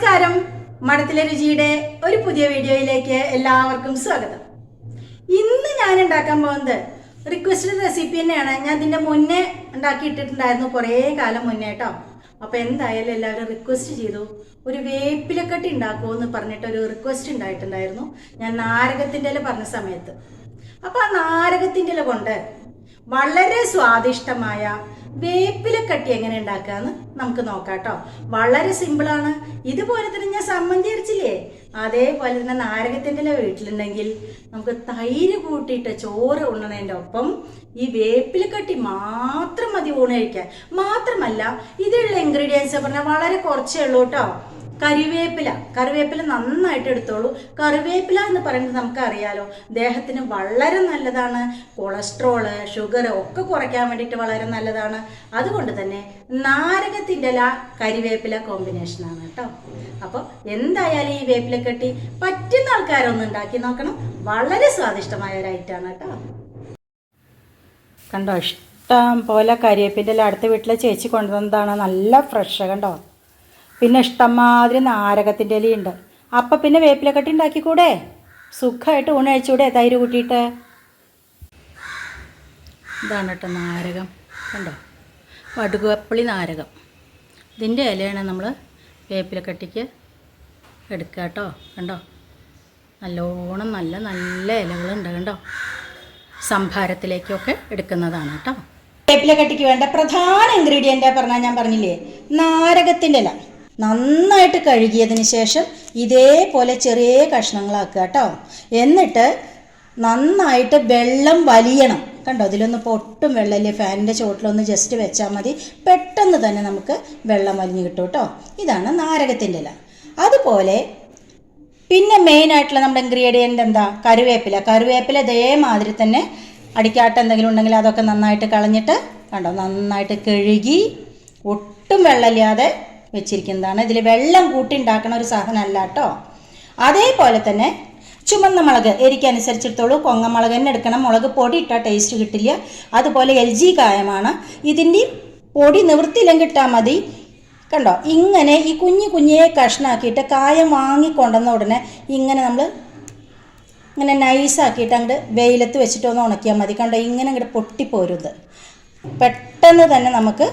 നമസ്കാരം. മഠത്തിലെ രുചിയുടെ ഒരു പുതിയ വീഡിയോയിലേക്ക് എല്ലാവർക്കും സ്വാഗതം. ഇന്ന് ഞാൻ ഉണ്ടാക്കാൻ പോകുന്നത് റിക്വസ്റ്റഡ് റെസിപ്പി തന്നെയാണ്. ഞാൻ ഇതിന്റെ മുന്നേ ഉണ്ടാക്കിയിട്ടിട്ടുണ്ടായിരുന്നു കുറേ കാലം മുന്നേ കേട്ടോ. അപ്പോൾ എന്തായാലും എല്ലാവരും റിക്വസ്റ്റ് ചെയ്തു. ഒരു വേപ്പിലക്കട്ടി ഉണ്ടാക്കുമോ എന്ന് പറഞ്ഞിട്ട് ഒരു റിക്വസ്റ്റ് ഉണ്ടായിട്ടുണ്ടായിരുന്നു. ഞാൻ നാരകത്തിന്റെ പറഞ്ഞ സമയത്ത്. അപ്പോൾ ആ നാരകത്തിന്റെ കൊണ്ട് വളരെ സ്വാദിഷ്ടമായ വേപ്പിലക്കട്ടി എങ്ങനെ ഉണ്ടാക്കാന്ന് നമുക്ക് നോക്കാം കേട്ടോ. വളരെ സിമ്പിളാണ് ഇതുപോലെ തന്നെ ഞാൻ സമ്മന്തി അതേപോലെ തന്നെ നാരകത്തിന്റെ വീട്ടിലുണ്ടെങ്കിൽ നമുക്ക് തൈര് കൂട്ടിയിട്ട് ചോറ് ഉണ്ണുന്നതിന്റെ ഒപ്പം ഈ വേപ്പിലക്കട്ടി മാത്രം മതി ഊണ് കഴിക്കാൻ. മാത്രമല്ല ഇതിലുള്ള ഇൻഗ്രീഡിയൻസ് പറഞ്ഞാൽ വളരെ കുറച്ചേ ഉള്ളൂ കേട്ടോ. കറിവേപ്പില. കറിവേപ്പില നന്നായിട്ട് എടുത്തോളൂ. കറിവേപ്പില എന്ന് പറയുന്നത് നമുക്കറിയാലോ ദേഹത്തിന് വളരെ നല്ലതാണ്. കൊളസ്ട്രോൾ ഷുഗർ ഒക്കെ കുറയ്ക്കാൻ വേണ്ടിയിട്ട് വളരെ നല്ലതാണ്. അതുകൊണ്ട് തന്നെ നാരകത്തിന്റെ ഇല കരിവേപ്പില കോമ്പിനേഷനാണ് കേട്ടോ. അപ്പോൾ എന്തായാലും ഈ വേപ്പില കെട്ടി പറ്റുന്ന ആൾക്കാരൊന്ന് ഉണ്ടാക്കി നോക്കണം. വളരെ സ്വാദിഷ്ടമായ ഒരു ഐറ്റമാണ് കേട്ടോ. കണ്ടോ ഇഷ്ടം പോലെ കരിവേപ്പിന്റെ അടുത്ത വീട്ടിലെ ചേച്ചി കൊണ്ടുവന്നതാണ്. നല്ല ഫ്രഷ് കണ്ടോ? പിന്നെ ഇഷ്ടംമാതിരി നാരകത്തിന്റെ ഇലയുണ്ട്. അപ്പം പിന്നെ വേപ്പിലക്കട്ടി ഉണ്ടാക്കിക്കൂടെ? സുഖമായിട്ട് ഊണ് കഴിച്ചൂടെ? തൈര് കൂട്ടിയിട്ട്? ഇതാണ് കേട്ടോ നാരകം. കണ്ടോ? വടുകപ്പിളി നാരകം. ഇതിന്റെ ഇലയാണ് നമ്മൾ വേപ്പിലക്കട്ടിക്ക് എടുക്കുക കേട്ടോ. കണ്ടോ? നല്ലോണം നല്ല നല്ല ഇലകളുണ്ട് കണ്ടോ? സംഭാരത്തിലേക്കൊക്കെ എടുക്കുന്നതാണ് കേട്ടോ. വേപ്പിലക്കട്ടിക്ക് വേണ്ട പ്രധാന ഇൻഗ്രീഡിയന്റ് പറഞ്ഞാൽ ഞാൻ പറഞ്ഞില്ലേ? നാരകത്തിന്റെ ഇല. നന്നായിട്ട് കഴുകിയതിന് ശേഷം ഇതേപോലെ ചെറിയ കഷ്ണങ്ങളാക്കുക കേട്ടോ എന്നിട്ട് നന്നായിട്ട് വെള്ളം വലിയണം. കണ്ടോ? ഇതിലൊന്ന് പൊട്ടും വെള്ളമില്ല ഫാനിന്റെ ചുവട്ടിലൊന്ന് ജസ്റ്റ് വെച്ചാൽ മതി. പെട്ടെന്ന് തന്നെ നമുക്ക് വെള്ളം വലിഞ്ഞു കിട്ടും കേട്ടോ ഇതാണ് നാരകത്തിന്റെ ഇല. അതുപോലെ പിന്നെ മെയിനായിട്ടുള്ള നമ്മുടെ ഇൻഗ്രീഡിയന്റ് എന്താ? കറിവേപ്പില. കറിവേപ്പില ഇതേമാതിരി തന്നെ അടിക്കാട്ട് എന്തെങ്കിലും ഉണ്ടെങ്കിൽ അതൊക്കെ നന്നായിട്ട് കളഞ്ഞിട്ട് കണ്ടോ? നന്നായിട്ട് കഴുകി ഒട്ടും വെള്ളമില്ലാതെ വെച്ചിരിക്കുന്നതാണ്. ഇതിൽ വെള്ളം കൂട്ടി ഉണ്ടാക്കുന്ന ഒരു സാധനമല്ല കേട്ടോ. അതേപോലെ തന്നെ ചുമന്ന മുളക് എരിക്കനുസരിച്ചിടത്തോളൂ കൊങ്ങമുളക് തന്നെ എടുക്കണം. മുളക് പൊടി ഇട്ടാൽ ടേസ്റ്റ് കിട്ടില്ല. അതുപോലെ എൽ ജി കായമാണ്. ഇതിന്റെ പൊടി നിവൃത്തിയില്ലെങ്കിൽ ഇട്ടാൽ മതി. കണ്ടോ? ഇങ്ങനെ ഈ കുഞ്ഞു കുഞ്ഞേ കഷ്ണാക്കിയിട്ട് കായം വാങ്ങിക്കൊണ്ടുവന്ന ഉടനെ ഇങ്ങനെ നമ്മൾ ഇങ്ങനെ നൈസാക്കിയിട്ട് അങ്ങോട്ട് വെയിലത്ത് വെച്ചിട്ട് ഒന്ന് ഉണക്കിയാൽ മതി. കണ്ടോ? ഇങ്ങനെ അങ്ങോട്ട് പൊട്ടിപ്പോരുത്. പെട്ടെന്ന് തന്നെ നമുക്ക്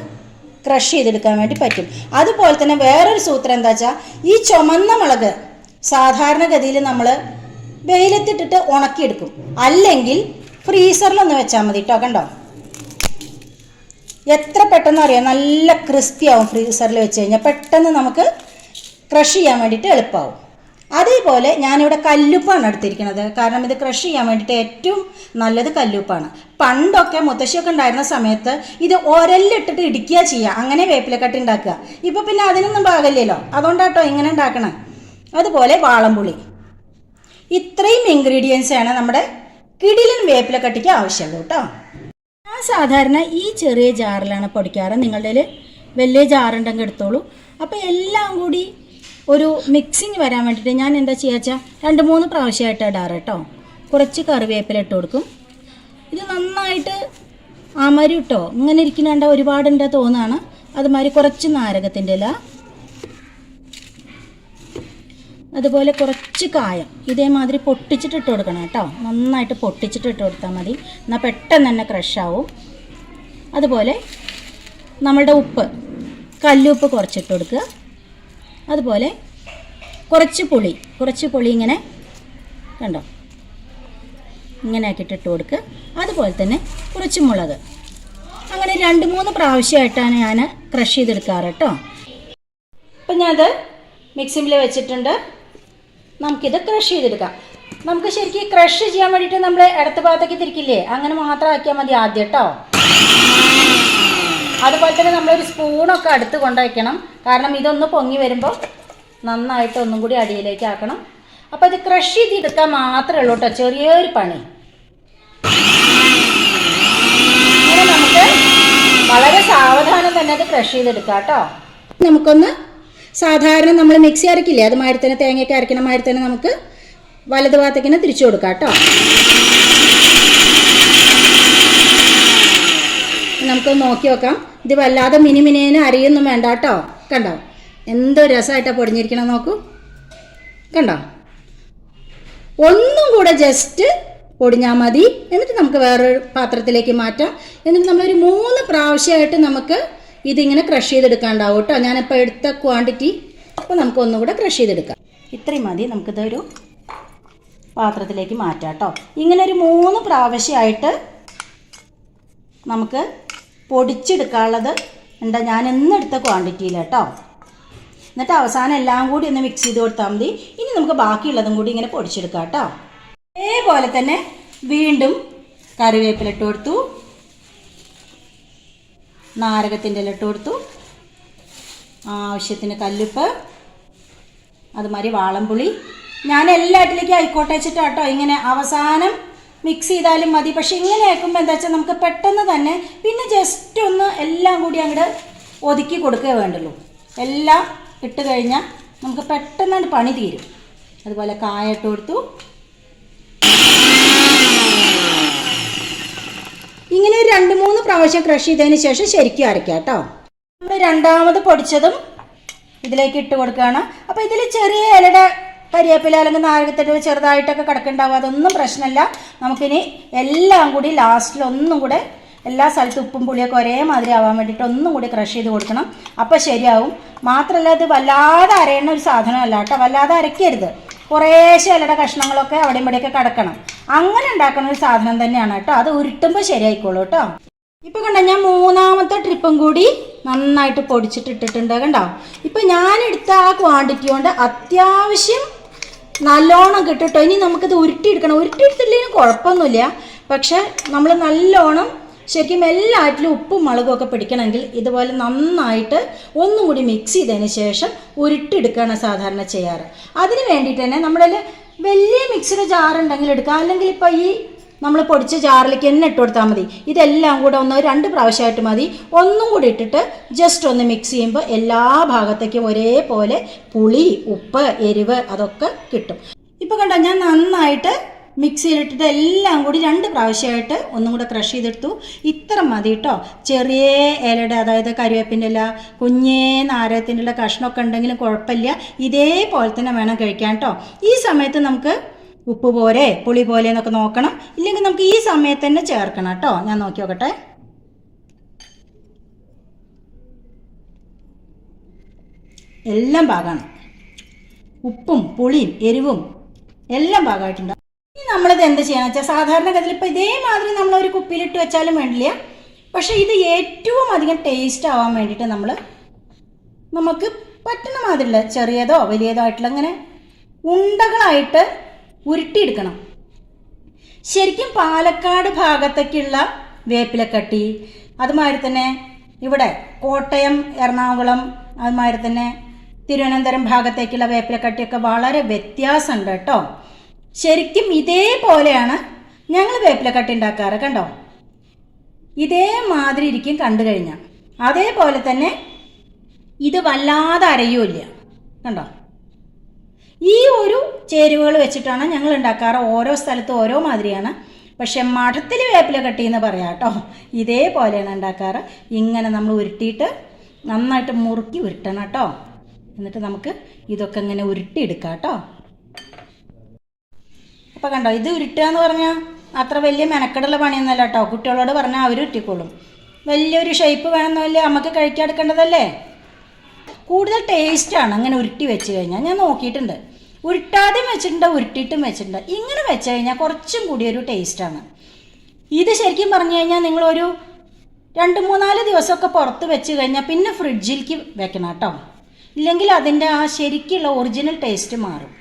ക്രഷ് ചെയ്തെടുക്കാൻ വേണ്ടി പറ്റും. അതുപോലെ തന്നെ വേറൊരു സൂത്രം എന്താ വെച്ചാൽ ഈ ചുമന്ന മുളക് സാധാരണഗതിയിൽ നമ്മൾ വെയിലത്തിട്ടിട്ട് ഉണക്കിയെടുക്കും. അല്ലെങ്കിൽ ഫ്രീസറിലൊന്ന് വെച്ചാൽ മതി കേട്ടോ കണ്ടോ? എത്ര പെട്ടെന്ന് അറിയാം നല്ല ക്രിസ്പി ആവും ഫ്രീസറിൽ വെച്ച് കഴിഞ്ഞാൽ പെട്ടെന്ന് നമുക്ക് ക്രഷ് ചെയ്യാൻ വേണ്ടിയിട്ട് എളുപ്പമാവും അതേപോലെ ഞാനിവിടെ കല്ലുപ്പാണ് എടുത്തിരിക്കുന്നത്. കാരണം ഇത് ക്രഷ് ചെയ്യാൻ വേണ്ടിയിട്ട് ഏറ്റവും നല്ലത് കല്ലുപ്പാണ്. പണ്ടൊക്കെ മുത്തശ്ശിയൊക്കെ ഉണ്ടായിരുന്ന സമയത്ത് ഇത് ഒരല്ലിട്ടിട്ട് ഇടിക്കുക ചെയ്യുക. അങ്ങനെ വേപ്പിലക്കട്ടി ഉണ്ടാക്കുക. ഇപ്പം പിന്നെ അതിനൊന്നും പാകല്ലല്ലോ അതുകൊണ്ടാട്ടോ ഇങ്ങനെ ഉണ്ടാക്കണം. അതുപോലെ വാളംപുളി. ഇത്രയും ഇൻഗ്രീഡിയൻസ് ആണ് നമ്മുടെ കിടിലൻ വേപ്പിലക്കട്ടിക്ക് ആവശ്യമുള്ളൂ കേട്ടോ. ഞാൻ സാധാരണ ഈ ചെറിയ ജാറിലാണ് പൊടിക്കാറ്. നിങ്ങളുടെ വലിയ ജാറുണ്ടെങ്കിൽ എടുത്തോളൂ. അപ്പോൾ എല്ലാം കൂടി ഒരു മിക്സിങ് വരാൻ വേണ്ടിയിട്ട് ഞാൻ എന്താ ചെയ്യുക വെച്ചാൽ രണ്ട് മൂന്ന് പ്രാവശ്യമായിട്ട് ഇടാറ് കേട്ടോ കുറച്ച് കറിവേപ്പില ഇട്ട് കൊടുക്കും. ഇത് നന്നായിട്ട് അമരി കേട്ടോ ഇങ്ങനെ ഇരിക്കുന്നുണ്ട ഒരുപാടുണ്ട് തോന്നാണ്. അതുമാതിരി കുറച്ച് നാരകത്തിന്റെ ഇല. അതുപോലെ കുറച്ച് കായം. ഇതേമാതിരി പൊട്ടിച്ചിട്ട് ഇട്ട് കൊടുക്കണം കേട്ടോ. നന്നായിട്ട് പൊട്ടിച്ചിട്ട് ഇട്ട് കൊടുത്താൽ മതി. എന്നാൽ പെട്ടെന്ന് തന്നെ ക്രഷാവും അതുപോലെ നമ്മളുടെ ഉപ്പ്. കല്ലുപ്പ് കുറച്ചിട്ട് കൊടുക്കുക. അതുപോലെ കുറച്ച് പുളി കുറച്ച് പുളി ഇങ്ങനെ കണ്ടോ? ഇങ്ങനെ ആക്കിയിട്ട് കൊടുക്കുക അതുപോലെ തന്നെ കുറച്ച് മുളക്. അങ്ങനെ രണ്ട് മൂന്ന് പ്രാവശ്യമായിട്ടാണ് ഞാൻ ക്രഷ് ചെയ്തെടുക്കാറ് കേട്ടോ അപ്പം ഞാനത് മിക്സിമിൽ വെച്ചിട്ടുണ്ട്. നമുക്കിത് ക്രഷ് ചെയ്തെടുക്കാം. നമുക്ക് ശരിക്കും ക്രഷ് ചെയ്യാൻ വേണ്ടിയിട്ട് നമ്മൾ ഇടത്ത് ഭാഗത്തേക്ക് തിരിക്കില്ലേ? അങ്ങനെ മാത്രം ആക്കിയാൽ മതി ആദ്യം കേട്ടോ അതുപോലെ തന്നെ നമ്മളൊരു സ്പൂണൊക്കെ അടുത്ത് കൊണ്ടുവയ്ക്കണം കാരണം ഇതൊന്ന് പൊങ്ങി വരുമ്പോൾ നന്നായിട്ട് ഒന്നും കൂടി അടിയിലേക്ക് ആക്കണം. അപ്പോൾ ഇത് ക്രഷ് ചെയ്തെടുക്കാൻ മാത്രമേ ഉള്ളൂ കേട്ടോ ചെറിയൊരു പണി. നമുക്ക് വളരെ സാവധാനം തന്നെ അത് ക്രഷ് ചെയ്തെടുക്കാം കേട്ടോ. നമുക്കൊന്ന് സാധാരണ നമ്മൾ മിക്സി അരക്കില്ലേ അത് മാതിരി തന്നെ തേങ്ങയൊക്കെ അരക്കണ മാതിരി തന്നെ നമുക്ക് വലത് ഭാഗത്തേക്കിനെ തിരിച്ചു കൊടുക്കാം കേട്ടോ. നമുക്ക് നോക്കി നോക്കാം ഇത് വല്ലാതെ മിനി മിനിയേന് അരിയൊന്നും വേണ്ട കേട്ടോ. കണ്ടോ? എന്തോ രസമായിട്ടാണ് പൊടിഞ്ഞിരിക്കണം നോക്കൂ. കണ്ടോ? ഒന്നും കൂടെ ജസ്റ്റ് പൊടിഞ്ഞാൽ മതി. എന്നിട്ട് നമുക്ക് വേറൊരു പാത്രത്തിലേക്ക് മാറ്റാം. എന്നിട്ട് നമ്മളൊരു മൂന്ന് പ്രാവശ്യമായിട്ട് നമുക്ക് ഇതിങ്ങനെ ക്രഷ് ചെയ്തെടുക്കാണ്ടാവും കേട്ടോ. ഞാനിപ്പോൾ എടുത്ത ക്വാണ്ടിറ്റി അപ്പോൾ നമുക്ക് ഒന്നും കൂടെ ക്രഷ് ചെയ്തെടുക്കാം. ഇത്രയും മതി. നമുക്കിതൊരു പാത്രത്തിലേക്ക് മാറ്റാം കേട്ടോ. ഇങ്ങനെ ഒരു മൂന്ന് പ്രാവശ്യമായിട്ട് നമുക്ക് പൊടിച്ചെടുക്കാനുള്ളത് ഉണ്ട് ഞാൻ എന്നെടുത്ത ക്വാണ്ടിറ്റിയിൽ കേട്ടോ. എന്നിട്ട് അവസാനം എല്ലാം കൂടി ഒന്ന് മിക്സ് ചെയ്ത് കൊടുത്താൽ മതി. ഇനി നമുക്ക് ബാക്കിയുള്ളതും കൂടി ഇങ്ങനെ പൊടിച്ചെടുക്കാം കേട്ടോ. അതേപോലെ തന്നെ വീണ്ടും കറിവേപ്പില ഇട്ട് കൊടുത്തു. നാരകത്തിന്റെ ഇല ഇട്ട് കൊടുത്തു. ആവശ്യത്തിന് കല്ലുപ്പ്. അതുമാതിരി വാളംപുളി. ഞാൻ എല്ലാറ്റിലേക്കും ആയിക്കോട്ടെ വെച്ചിട്ടാട്ടോ ഇങ്ങനെ അവസാനം മിക്സ് ചെയ്താലും മതി. പക്ഷെ ഇങ്ങനെ ആക്കുമ്പോൾ എന്താ വെച്ചാൽ നമുക്ക് പെട്ടെന്ന് തന്നെ പിന്നെ ജസ്റ്റ് ഒന്ന് എല്ലാം കൂടി അങ്ങോട്ട് ഒതുക്കി കൊടുക്കുക വേണ്ടുള്ളൂ. എല്ലാം ഇട്ട് കഴിഞ്ഞാൽ നമുക്ക് പെട്ടെന്ന് പണി തീരും. അതുപോലെ കായ ഇട്ട് കൊടുത്തു. ഇങ്ങനെ രണ്ട് മൂന്ന് പ്രാവശ്യം ക്രഷ് ചെയ്തതിന് ശേഷം ശരിക്കും അരയ്ക്കാം കേട്ടോ. നമ്മൾ രണ്ടാമത് പൊടിച്ചതും ഇതിലേക്ക് ഇട്ട് കൊടുക്കുകയാണ്. അപ്പോൾ ഇതിൽ ചെറിയ ഇലയുടെ കരിവേപ്പില അല്ലെങ്കിൽ നാരകത്തിട്ട് ചെറുതായിട്ടൊക്കെ കിടക്കുന്നുണ്ടാവും. അതൊന്നും പ്രശ്നമില്ല. നമുക്കിനി എല്ലാം കൂടി ലാസ്റ്റിൽ ഒന്നും കൂടെ എല്ലാ സ്ഥലത്തും ഉപ്പും പുളിയൊക്കെ ഒരേ മാതിരി ആവാൻ വേണ്ടിയിട്ട് ഒന്നും കൂടി ക്രഷ് ചെയ്ത് കൊടുക്കണം. അപ്പോൾ ശരിയാവും. മാത്രമല്ല അത് വല്ലാതെ അരയണ ഒരു സാധനമല്ല കേട്ടോ. വല്ലാതെ അരയ്ക്കരുത്. കുറേശ്ശെ ഇലയുടെ കഷ്ണങ്ങളൊക്കെ അവിടെയും ഇവിടെയൊക്കെ കിടക്കണം. അങ്ങനെ ഉണ്ടാക്കുന്ന ഒരു സാധനം തന്നെയാണ് കേട്ടോ. അത് ഉരുട്ടുമ്പോൾ ശരിയായിക്കോളൂ കേട്ടോ. ഇപ്പം കണ്ട ഞാൻ മൂന്നാമത്തെ ട്രിപ്പും കൂടി നന്നായിട്ട് പൊടിച്ചിട്ട് ഇട്ടിട്ടുണ്ട് കണ്ടോ? ഇപ്പൊ ഞാൻ എടുത്ത ആ ക്വാണ്ടിറ്റി കൊണ്ട് അത്യാവശ്യം നല്ലോണം കിട്ടിട്ടോ. ഇനി നമുക്കിത് ഉരുട്ടിയെടുക്കണം. ഉരുട്ടിയെടുത്തില്ലെങ്കിലും കുഴപ്പമൊന്നുമില്ല. പക്ഷെ നമ്മൾ നല്ലോണം ശരിക്കും എല്ലാറ്റിലും ഉപ്പും മുളകും ഒക്കെ പിടിക്കണമെങ്കിൽ ഇതുപോലെ നന്നായിട്ട് ഒന്നും കൂടി മിക്സ് ചെയ്തതിന് ശേഷം ഉരുട്ടിയെടുക്കുകയാണ് സാധാരണ ചെയ്യാറ്. അതിന് വേണ്ടിയിട്ട് തന്നെ നമ്മുടെ വലിയ മിക്സിയുടെ ജാറുണ്ടെങ്കിൽ എടുക്കാം. അല്ലെങ്കിൽ ഇപ്പോൾ ഈ നമ്മൾ പൊടിച്ച ജാറിലേക്ക് എന്നെ ഇട്ട് കൊടുത്താൽ മതി. ഇതെല്ലാം കൂടെ ഒന്ന് രണ്ട് പ്രാവശ്യമായിട്ട് മതി. ഒന്നും കൂടി ഇട്ടിട്ട് ജസ്റ്റ് ഒന്ന് മിക്സ് ചെയ്യുമ്പോൾ എല്ലാ ഭാഗത്തേക്കും ഒരേപോലെ പുളി ഉപ്പ് എരിവ് അതൊക്കെ കിട്ടും. ഇപ്പോൾ കണ്ടോ ഞാൻ നന്നായിട്ട് മിക്സിയിലിട്ടിട്ട് എല്ലാം കൂടി രണ്ട് പ്രാവശ്യമായിട്ട് ഒന്നും കൂടെ ക്രഷ് ചെയ്തെടുത്തു. ഇത്ര മതി കേട്ടോ ചെറിയ ഇലയുടെ അതായത് കരിവേപ്പിന്റെ ഇല കുഞ്ഞേ നാരകത്തിന്റെ ഇല കഷ്ണമൊക്കെ ഉണ്ടെങ്കിലും കുഴപ്പമില്ല. ഇതേപോലെ തന്നെ വേണം കഴിക്കാൻ കേട്ടോ ഈ സമയത്ത് നമുക്ക് ഉപ്പ് പോലെ പുളി പോലെ എന്നൊക്കെ നോക്കണം. ഇല്ലെങ്കിൽ നമുക്ക് ഈ സമയത്ത് തന്നെ ചേർക്കണം കേട്ടോ. ഞാൻ നോക്കി നോക്കട്ടെ. എല്ലാം പാകമാണ് ഉപ്പും പുളിയും എരിവും എല്ലാം പാകമായിട്ടുണ്ട് ഇനി നമ്മളിത് എന്ത് ചെയ്യണം വെച്ചാൽ സാധാരണഗതിയിൽ ഇപ്പോൾ ഇതേമാതിരി നമ്മൾ ഒരു കുപ്പിയിലിട്ട് വെച്ചാലും വേണ്ടില്ല. പക്ഷേ ഇത് ഏറ്റവും അധികം ടേസ്റ്റ് ആവാൻ വേണ്ടിയിട്ട് നമ്മൾ നമുക്ക് പറ്റുന്ന മാതിരിയുള്ള ചെറിയതോ വലിയതോ ആയിട്ടുള്ള ഇങ്ങനെ ഉണ്ടകളായിട്ട് ഉരുട്ടിയെടുക്കണം. ശരിക്കും പാലക്കാട് ഭാഗത്തേക്കുള്ള വേപ്പിലക്കട്ടി അതുമാതിരി തന്നെ ഇവിടെ കോട്ടയം എറണാകുളം അതുമാതിരി തന്നെ തിരുവനന്തപുരം ഭാഗത്തേക്കുള്ള വേപ്പിലക്കട്ടിയൊക്കെ വളരെ വ്യത്യാസമുണ്ട് കേട്ടോ. ശരിക്കും ഇതേപോലെയാണ് ഞങ്ങൾ വേപ്പിലക്കട്ടി ഉണ്ടാക്കാറ് കണ്ടോ? ഇതേമാതിരി ഇരിക്കും കണ്ടു കഴിഞ്ഞാൽ. അതേപോലെ തന്നെ ഇത് വല്ലാതെ അരയൂല്ല കണ്ടോ? ഈ ഒരു ചേരുവകൾ വെച്ചിട്ടാണ് ഞങ്ങൾ ഉണ്ടാക്കാറ്. ഓരോ സ്ഥലത്തും ഓരോ മാതിരിയാണ്. പക്ഷെ മഠത്തിൽ വേപ്പില കട്ടി എന്ന് പറയാം കേട്ടോ ഇതേപോലെയാണ് ഉണ്ടാക്കാറ്. ഇങ്ങനെ നമ്മൾ ഉരുട്ടിയിട്ട് നന്നായിട്ട് മുറുക്കി ഉരുട്ടണം കേട്ടോ എന്നിട്ട് നമുക്ക് ഇതൊക്കെ ഇങ്ങനെ ഉരുട്ടിയെടുക്കാം കേട്ടോ അപ്പോൾ കണ്ടോ ഇത് ഉരുട്ടുക എന്ന് പറഞ്ഞാൽ അത്ര വലിയ മെനക്കെടുള്ള പണിയൊന്നുമല്ല കേട്ടോ കുട്ടികളോട് പറഞ്ഞാൽ അവർ ഉരുട്ടിക്കോളും. വലിയൊരു ഷേപ്പ് വേണമെന്നല്ലേ നമുക്ക് കഴിക്കാൻ എടുക്കേണ്ടതല്ലേ? കൂടുതൽ ടേസ്റ്റാണ് അങ്ങനെ ഉരുട്ടി വെച്ച് കഴിഞ്ഞാൽ ഞാൻ നോക്കിയിട്ടുണ്ട്. ഉരുട്ടാതെയും വെച്ചിട്ടുണ്ട് ഉരുട്ടിയിട്ടും വെച്ചിട്ടുണ്ട്. ഇങ്ങനെ വെച്ച് കഴിഞ്ഞാൽ കുറച്ചും കൂടി ഒരു ടേസ്റ്റാണ് ഇത് ശരിക്കും പറഞ്ഞു കഴിഞ്ഞാൽ നിങ്ങളൊരു രണ്ട് മൂന്നാൽ ദിവസമൊക്കെ പുറത്ത് വെച്ച് കഴിഞ്ഞാൽ പിന്നെ ഫ്രിഡ്ജിലേക്ക് വെക്കണം കേട്ടോ. ഇല്ലെങ്കിൽ അതിന്റെ ആ ശരിക്കുള്ള ഒറിജിനൽ ടേസ്റ്റ് മാറും.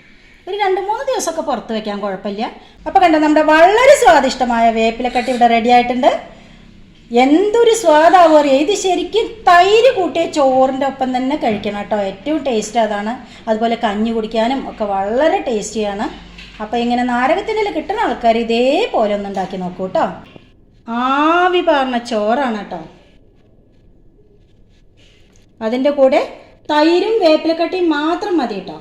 ഒരു രണ്ട് മൂന്ന് ദിവസമൊക്കെ പുറത്ത് വെക്കാൻ കുഴപ്പമില്ല. അപ്പോൾ കണ്ടോ നമ്മുടെ വളരെ സ്വാദിഷ്ടമായ വേപ്പിലക്കട്ടി ഇവിടെ റെഡി ആയിട്ടുണ്ട്. എന്തൊരു സ്വാദാവും അറിയാം? ഇത് ശരിക്കും തൈര് കൂട്ടിയ ചോറിന്റെ ഒപ്പം തന്നെ കഴിക്കണം കേട്ടോ. ഏറ്റവും ടേസ്റ്റ് അതാണ്. അതുപോലെ കഞ്ഞി കുടിക്കാനും ഒക്കെ വളരെ ടേസ്റ്റിയാണ് അപ്പോൾ ഇങ്ങനെ നാരകത്തിനെല്ലാം കിട്ടുന്ന ആൾക്കാർ ഇതേപോലെ ഒന്ന് ഉണ്ടാക്കി നോക്കൂ കേട്ടോ. ആവി പാർന്ന ചോറാണ് കേട്ടോ. അതിന്റെ കൂടെ തൈരും വേപ്പിലക്കട്ടിയും മാത്രം മതി കേട്ടോ.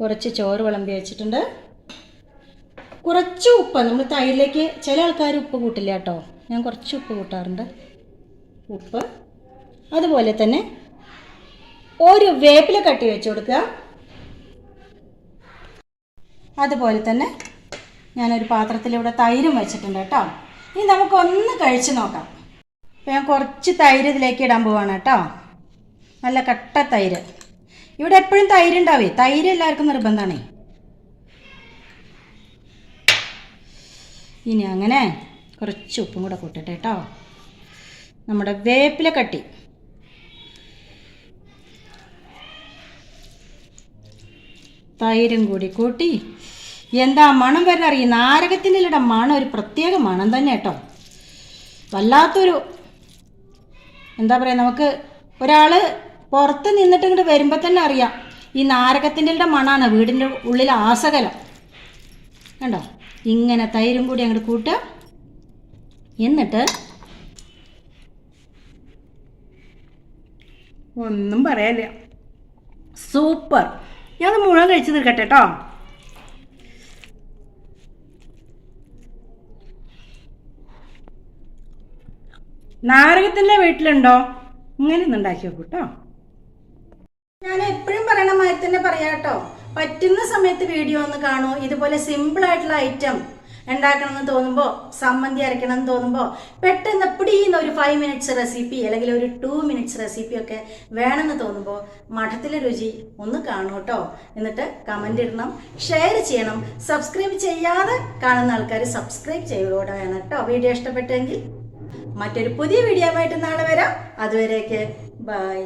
കുറച്ച് ചോറ് വിളമ്പി വെച്ചിട്ടുണ്ട്. കുറച്ച് ഉപ്പ് നമ്മൾ തൈരിലേക്ക് ചില ആൾക്കാർ ഉപ്പ് കൂട്ടില്ല കേട്ടോ. ഞാൻ കുറച്ച് ഉപ്പ് കൂട്ടാറുണ്ട്. ഉപ്പ്. അതുപോലെ തന്നെ ഒരു വേപ്പില കട്ടി വെച്ച് കൊടുക്കുക. അതുപോലെ തന്നെ ഞാനൊരു പാത്രത്തിലിവിടെ തൈരും വെച്ചിട്ടുണ്ട് കേട്ടോ. ഇനി നമുക്കൊന്ന് കഴിച്ച് നോക്കാം. അപ്പോൾ ഞാൻ കുറച്ച് തൈര് ഇതിലേക്ക് ഇടാൻ പോവാണ് കേട്ടോ. നല്ല കട്ട തൈര്. ഇവിടെ എപ്പോഴും തൈര് ഉണ്ടാവേ? തൈര് എല്ലാവർക്കും നിർബന്ധമാണേ. ഇനി അങ്ങനെ കുറച്ച് ഉപ്പും കൂടെ കൂട്ടട്ടെ കേട്ടോ. നമ്മുടെ വേപ്പില കട്ടി. തൈരും കൂടി കൂട്ടി. എന്താ മണം വരുന്ന അറിയും? നാരകത്തിന്റെ മണം ഒരു പ്രത്യേക മണം തന്നെ കേട്ടോ. വല്ലാത്തൊരു എന്താ പറയുക നമുക്ക് ഒരാൾ പുറത്ത് നിന്നിട്ട് ഇങ്ങോട്ട് വരുമ്പോൾ തന്നെ അറിയാം. ഈ നാരകത്തിന്റെ മണമാണ് വീടിന്റെ ഉള്ളിൽ ആസകലം. കണ്ടോ? ഇങ്ങനെ തൈരും കൂടി അങ്ങോട്ട് കൂട്ടുക എന്നിട്ട് ഒന്നും പറയാനില്ല. സൂപ്പർ. ഞാൻ മുഴുവൻ കഴിച്ചു തീർക്കട്ടെ കേട്ടോ. നാരകത്തിന്റെ വീട്ടിലുണ്ടോ? ഇങ്ങനെ ഒന്നുണ്ടാക്കി നോക്കൂട്ടോ ഞാൻ എപ്പോഴും പറയണ മാതിരി തന്നെ പറയാം കേട്ടോ. പറ്റുന്ന സമയത്ത് വീഡിയോ ഒന്ന് കാണൂ ഇതുപോലെ സിമ്പിൾ ആയിട്ടുള്ള ഐറ്റം ഉണ്ടാക്കണം എന്ന് തോന്നുമ്പോൾ സമ്മന്തി അരയ്ക്കണം എന്ന് തോന്നുമ്പോൾ പെട്ടെന്ന് പിടിയുന്ന ഒരു ഫൈവ് മിനിറ്റ്സ് റെസിപ്പി അല്ലെങ്കിൽ ഒരു ടു മിനിറ്റ്സ് റെസിപ്പി ഒക്കെ വേണമെന്ന് തോന്നുമ്പോൾ മഠത്തിലെ രുചി ഒന്ന് കാണൂ കേട്ടോ എന്നിട്ട് കമന്റ് ഇടണം ഷെയർ ചെയ്യണം സബ്സ്ക്രൈബ് ചെയ്യാതെ കാണുന്ന ആൾക്കാർ സബ്സ്ക്രൈബ് ചെയ്യുകൂടെ വേണം കേട്ടോ വീഡിയോ ഇഷ്ടപ്പെട്ടെങ്കിൽ മറ്റൊരു പുതിയ വീഡിയോ ആയിട്ട് നാളെ വരാം. അതുവരേക്ക് ബൈ